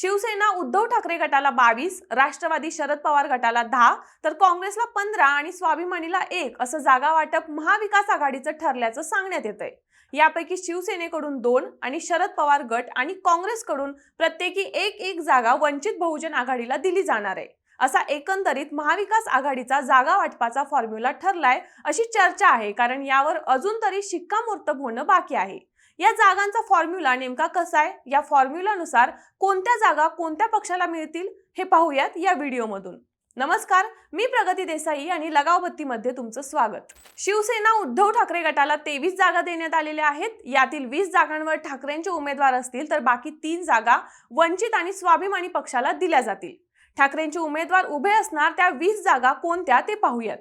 शिवसेना उद्धव ठाकरे गटाला बावीस राष्ट्रवादी शरद पवार गटाला दहा तर काँग्रेसला पंधरा आणि स्वाभिमानीला एक असं जागा वाटप महाविकास आघाडीचं ठरल्याचं सांगण्यात येत आहे यापैकी शिवसेनेकडून दोन आणि शरद पवार गट आणि काँग्रेसकडून प्रत्येकी एक एक जागा वंचित बहुजन आघाडीला दिली जाणार आहे. असा एकंदरीत महाविकास आघाडीचा जागा वाटपाचा फॉर्म्युला ठरलाय अशी चर्चा आहे कारण यावर अजून तरी शिक्कामोर्तब होणं बाकी आहे. या जागांचा फॉर्म्युला नेमका कसा आहे? या फॉर्म्युलानुसार कोणत्या जागा कोणत्या पक्षाला मिळतील? हे पाहूयात या व्हिडिओमधून नमस्कार मी प्रगती देसाई आणि लगावबत्तीमध्ये तुमचं स्वागत. शिवसेना उद्धव ठाकरे गटाला तेवीस जागा देण्यात आलेल्या आहेत. यातील वीस जागांवर ठाकरेंचे उमेदवार असतील तर बाकी तीन जागा वंचित आणि स्वाभिमानी पक्षाला दिल्या जातील. ठाकरेंचे उमेदवार उभे असणार त्या वीस जागा कोणत्या ते पाहूयात.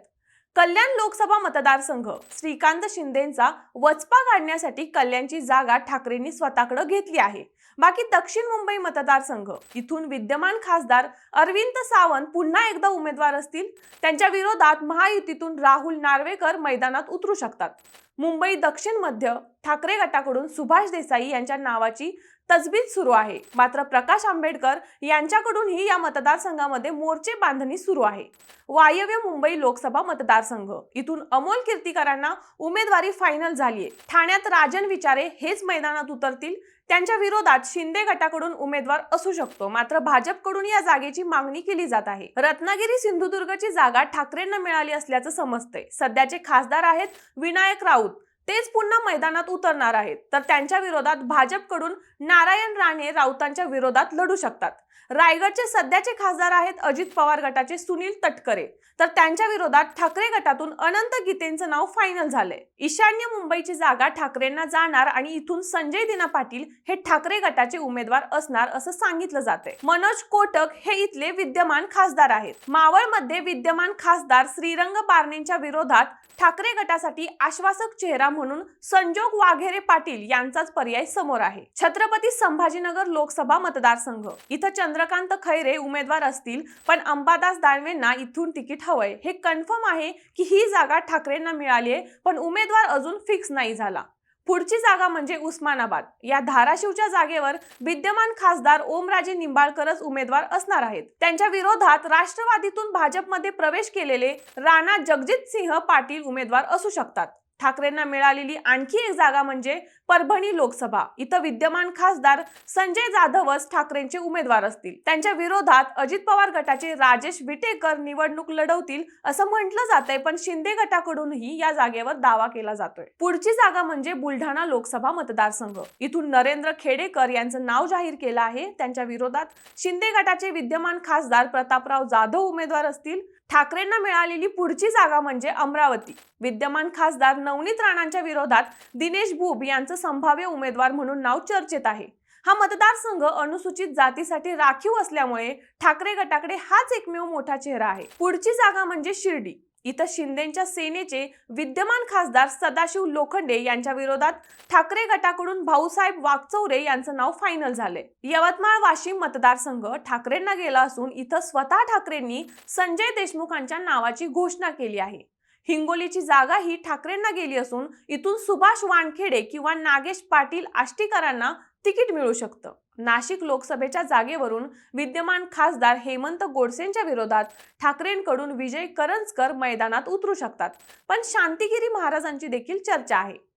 कल्याण लोकसभा मतदारसंघ श्रीकांत शिंदेचा वचपा काढण्यासाठी कल्याणची जागा ठाकरेंनी स्वतःकडे घेतली आहे. बाकी दक्षिण मुंबई मतदारसंघ इथून विद्यमान खासदार अरविंद सावंत पुन्हा एकदा उमेदवार असतील त्यांच्या विरोधात महायुतीतून राहुल नार्वेकर मैदानात उतरू शकतात. मुंबई दक्षिण मध्य ठाकरे गटाकडून सुभाष देसाई यांच्या नावाची तजबीज सुरू आहे. मात्र प्रकाश आंबेडकर यांच्याकडूनही या मतदारसंघामध्ये मोर्चे बांधणी सुरू आहे. वायव्य मुंबई लोकसभा मतदारसंघ. इथून अमोल कीर्तीकरांना उमेदवारी फायनल झालीये. ठाण्यात राजन विचारे हेच मैदानात उतरतील. त्यांच्या विरोधात शिंदे गटाकडून उमेदवार असू शकतो. मात्र भाजपकडून या जागेची मागणी केली जात आहे. रत्नागिरी सिंधुदुर्गची जागा ठाकरेंना मिळाली असल्याचं समजतंय. सध्याचे खासदार आहेत विनायक राऊत. तेच पुन्हा मैदानात उतरणार आहेत. तर त्यांच्या विरोधात भाजपकडून नारायण राणे राऊतांच्या विरोधात लढू शकतात. रायगडचे सध्याचे खासदार आहेत अजित पवार गटाचे सुनील तटकरे. तर त्यांच्या विरोधात ठाकरे गटातून अनंत गीतेंचं नाव फायनल झालंय. ईशान्य मुंबईची जागा ठाकरेंना जाणार आणि इथून संजय दिना पाटील हे ठाकरे गटाचे उमेदवार असणार असं सांगितलं जातंय. मनोज कोटक हे इथले विद्यमान खासदार आहेत. मावळमध्ये विद्यमान खासदार श्रीरंग बारणेंच्या विरोधात ठाकरे गटासाठी आश्वासक चेहरा म्हणून संजोग वाघेरे पाटील यांचाच पर्याय समोर आहे. छत्रपती संभाजीनगर लोकसभा मतदारसंघ. इथं चंद्रकांत खैरे उमेदवार असतील पण अंबादास दानवेंना इथून तिकीट हवंय. हे कन्फर्म आहे की ही जागा ठाकरेंना मिळाली आहे पण उमेदवार अजून फिक्स नाही झाला. पुढची जागा म्हणजे उस्मानाबाद. या धाराशिवच्या जागेवर विद्यमान खासदार ओमराजे निंबाळकरच उमेदवार असणार आहेत. त्यांच्या विरोधात राष्ट्रवादीतून भाजपमध्ये प्रवेश केलेले राणा जगजित सिंह पाटील उमेदवार असू शकतात. ठाकरेंना मिळालेली आणखी एक जागा म्हणजे परभणी लोकसभा. इथं विद्यमान खासदार संजय जाधवच ठाकरेंचे उमेदवार असतील. त्यांच्या विरोधात अजित पवार गटाचे राजेश विटेकर निवडणूक लढवतील असं म्हटलं जातंय पण शिंदे गटाकडूनही या जागेवर दावा केला जातोय. पुढची जागा म्हणजे बुलढाणा लोकसभा मतदारसंघ. इथून नरेंद्र खेडेकर यांचं नाव जाहीर केलं आहे. त्यांच्या विरोधात शिंदे गटाचे विद्यमान खासदार प्रतापराव जाधव उमेदवार असतील. ठाकरेंना मिळालेली पुढची जागा म्हणजे अमरावती. विद्यमान खासदार नवनीत राणांच्या विरोधात दिनेश भूब यांचं संभाव्य उमेदवार म्हणून नाव चर्चेत आहे. हा मतदारसंघ अनुसूचित जातीसाठी राखीव असल्यामुळे ठाकरे गटाकडे हाच एकमेव मोठा चेहरा आहे. पुढची जागा म्हणजे शिर्डी. इथं शिंदेच्या सेनेचे विद्यमान खासदार सदाशिव लोखंडे यांच्या विरोधात ठाकरे गटाकडून भाऊसाहेब वागचौरे यांचं नाव फायनल झालंय. यवतमाळ वाशिम मतदारसंघ ठाकरेंना गेला असून इथं स्वतः ठाकरेंनी संजय देशमुखांच्या नावाची घोषणा केली आहे. हिंगोलीची जागा ही ठाकरेंना गेली असून इथून सुभाष वानखेडे किंवा नागेश पाटील आष्टीकरांना तिकीट मिळू शकतं. नाशिक लोकसभेच्या जागेवरून विद्यमान खासदार हेमंत गोडसेंच्या विरोधात ठाकरेंकडून विजय करंजकर मैदानात उतरू शकतात. पण शांतिगिरी महाराजांची देखील चर्चा आहे.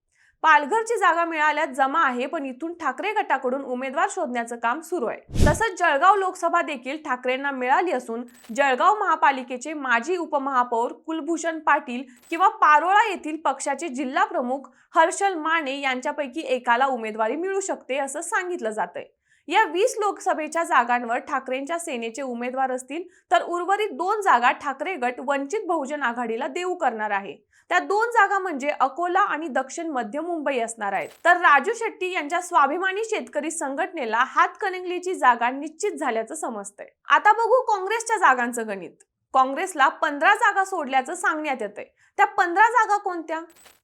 पालघरची जागा मिळाल्यात जमा आहे पण इथून ठाकरे गटाकडून उमेदवार शोधण्याचं काम सुरू आहे. तसंच जळगाव लोकसभा देखील ठाकरेंना मिळाली असून जळगाव महापालिकेचे माजी उपमहापौर कुलभूषण पाटील किंवा पारोळा येथील पक्षाचे जिल्हा प्रमुख हर्षल माने यांच्यापैकी एकाला उमेदवारी मिळू शकते असं सांगितलं जातंय. या वीस लोकसभेच्या जागांवर ठाकरेंच्या सेनेचे उमेदवार असतील तर उर्वरित दोन जागा ठाकरे गट वंचित बहुजन आघाडीला देऊ करणार आहे. त्या दोन जागा म्हणजे अकोला आणि दक्षिण मध्य मुंबई असणार आहेत. तर राजू शेट्टी यांच्या स्वाभिमानी शेतकरी संघटनेला हातकणंगलीची जागा निश्चित झाल्याचं समजतंय. आता बघू काँग्रेसच्या जागांचं गणित. काँग्रेसला पंधरा जागा सोडल्याचं सांगण्यात येतंय. त्या पंधरा जागा कोणत्या?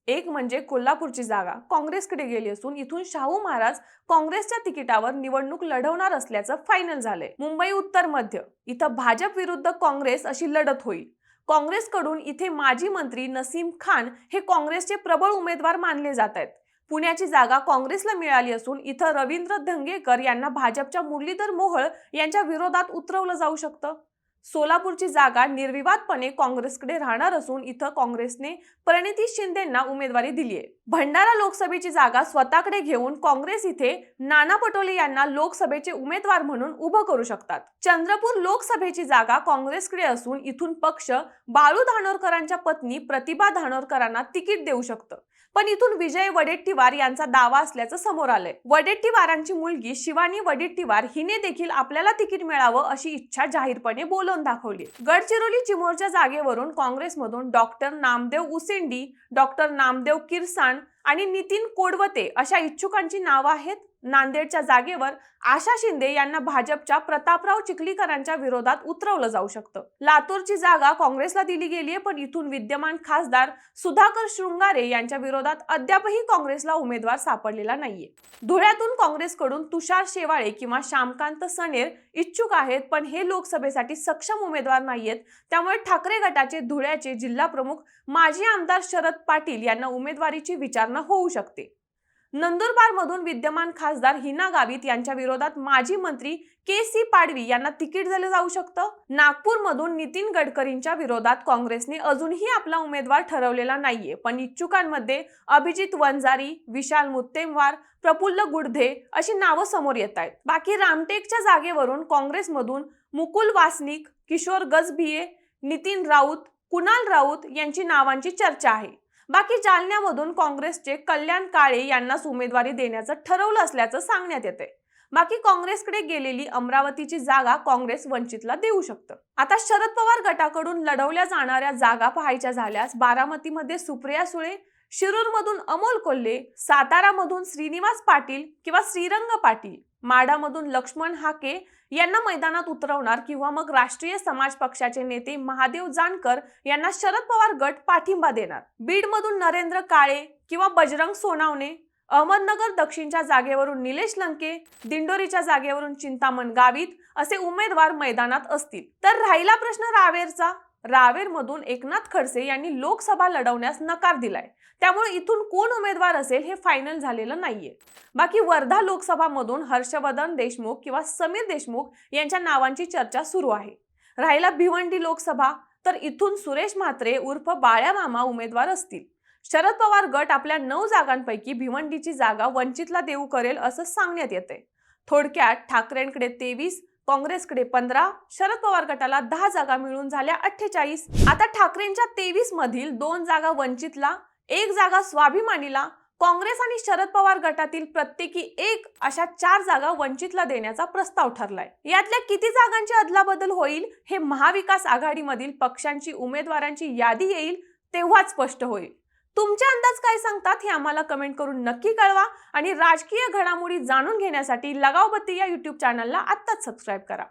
एक म्हणजे कोल्हापूरची जागा. काँग्रेसकडे गेली असून इथून शाहू महाराज काँग्रेसच्या तिकिटावर निवडणूक लढवणार असल्याचं फायनल झालंय. मुंबई उत्तर मध्य. इथं भाजप विरुद्ध काँग्रेस अशी लढत होईल. काँग्रेसकडून इथे माजी मंत्री नसीम खान हे काँग्रेसचे प्रबळ उमेदवार मानले जात आहेत. पुण्याची जागा काँग्रेसला मिळाली असून इथं रवींद्र धंगेकर यांना भाजपच्या मुरलीधर मोहोळ यांच्या विरोधात उतरवलं जाऊ शकतं. सोलापूरची जागा निर्विवादपणे काँग्रेसकडे राहणार असून इथं काँग्रेसने प्रणिती शिंदेंना उमेदवारी दिली आहे. भंडारा लोकसभेची जागा स्वतःकडे घेऊन काँग्रेस इथे नाना पटोले यांना लोकसभेचे उमेदवार म्हणून उभं करू शकतात. चंद्रपूर लोकसभेची जागा काँग्रेसकडे असून इथून पक्ष बाळू धानोरकरांच्या पत्नी प्रतिभा धानोरकरांना तिकीट देऊ शकतं. पण इथून विजय वडेट्टीवार यांचा दावा असल्याचं समोर आलंय. वडेट्टीवारांची मुलगी शिवानी वडेट्टीवार हिने देखील आपल्याला तिकीट मिळावं अशी इच्छा जाहीरपणे बोलून दाखवली. गडचिरोली चिमोरच्या जागेवरून काँग्रेसमधून डॉक्टर नामदेव उसेंडी डॉक्टर नामदेव किरसाण आणि नितीन कोडवते अशा इच्छुकांची नावं आहेत. नांदेडच्या जागेवर आशा शिंदे यांना भाजपच्या प्रतापराव चिखलीकरांच्या विरोधात उतरवलं जाऊ शकतं. लातूरची जागा काँग्रेसला दिली गेली आहे पण इथून विद्यमान खासदार सुधाकर शृंगारे यांच्या विरोधात अद्यापही काँग्रेसला उमेदवार सापडलेला नाहीये. धुळ्यातून काँग्रेसकडून तुषार शेवाळे किंवा श्यामकांत सनेर इच्छुक आहेत पण हे लोकसभेसाठी सक्षम उमेदवार नाहीयेत. त्यामुळे ठाकरे गटाचे धुळ्याचे जिल्हा प्रमुख माजी आमदार शरद पाटील यांना उमेदवारीची विचारणा होऊ शकते. नंदुरबार मधून विद्यमान खासदार हिना गावित यांच्या विरोधात माजी मंत्री के सी पाडवी यांना तिकीट दिलं जाऊ शकतं? नागपूर मधून नितीन गडकरींच्या विरोधात काँग्रेसने अजूनही आपला उमेदवार ठरवलेला नाहीये. पण इच्छुकांमध्ये अभिजित वंजारी विशाल मुत्तेमवार प्रफुल्ल गुडधे अशी नावं समोर येत आहेत. बाकी रामटेकच्या जागेवरून काँग्रेसमधून मुकुल वासनिक किशोर गजभिये नितीन राऊत कुणाल राऊत यांची नावांची चर्चा आहे. बाकी जालन्यामधून काँग्रेसचे कल्याण काळे यांनाच उमेदवारी देण्याचं ठरवलं असल्याचं सांगण्यात येते बाकी काँग्रेसकडे गेलेली अमरावतीची जागा काँग्रेस वंचितला देऊ शकतं. आता शरद पवार गटाकडून लढवल्या जाणाऱ्या जागा पाहायच्या झाल्यास बारामतीमध्ये सुप्रिया सुळे शिरूरमधून अमोल कोल्हे सातारामधून श्रीनिवास पाटील किंवा श्रीरंग पाटील माढामधून लक्ष्मण हाके यांना मैदानात उतरवणार किंवा मग राष्ट्रीय समाज पक्षाचे नेते महादेव जानकर यांना शरद पवार गट पाठिंबा देणार. बीडमधून नरेंद्र काळे किंवा बजरंग सोनावणे अहमदनगर दक्षिणच्या जागेवरून निलेश लंके दिंडोरीच्या जागेवरून चिंतामण गावित असे उमेदवार मैदानात असतील. तर राहिला प्रश्न रावेरचा. रावेरमधून एकनाथ खडसे यांनी लोकसभा लढवण्यास नकार दिलाय. त्यामुळे इथून कोण उमेदवार असेल हे फायनल झालेलं नाहीये. बाकी वर्धा लोकसभामधून हर्षवर्धन देशमुख किंवा समीर देशमुख यांच्या नावांची चर्चा सुरू आहे. राहिला भिवंडी लोकसभा तर इथून सुरेश म्हात्रे उर्फ बाळ्या मामा उमेदवार असतील. शरद पवार गट आपल्या नऊ जागांपैकी भिवंडीची जागा वंचितला देऊ करेल असं सांगण्यात येते थोडक्यात ठाकरेंकडे तेवीस काँग्रेसकडे पंधरा शरद पवार गटाला दहा जागा मिळून झाल्या अठ्ठेचाळीस. आता ठाकरेंच्या तेवीस मधील दोन जागा वंचितला एक जागा स्वाभिमानीला काँग्रेस आणि शरद पवार गटातील प्रत्येकी एक अशा चार जागा वंचितला देण्याचा प्रस्ताव ठरलाय. यातल्या किती जागांची अदलाबदल होईल हे महाविकास आघाडीमधील पक्षांची उमेदवारांची यादी येईल तेव्हाच स्पष्ट होईल. तुमचे अंदाज काय सांगतात हे आम्हाला कमेंट करून नक्की कळवा आणि राजकीय घडामोडी जाणून घेण्यासाठी लगावबत्ती या यूट्यूब चॅनलला आत्ताच सबस्क्राईब करा.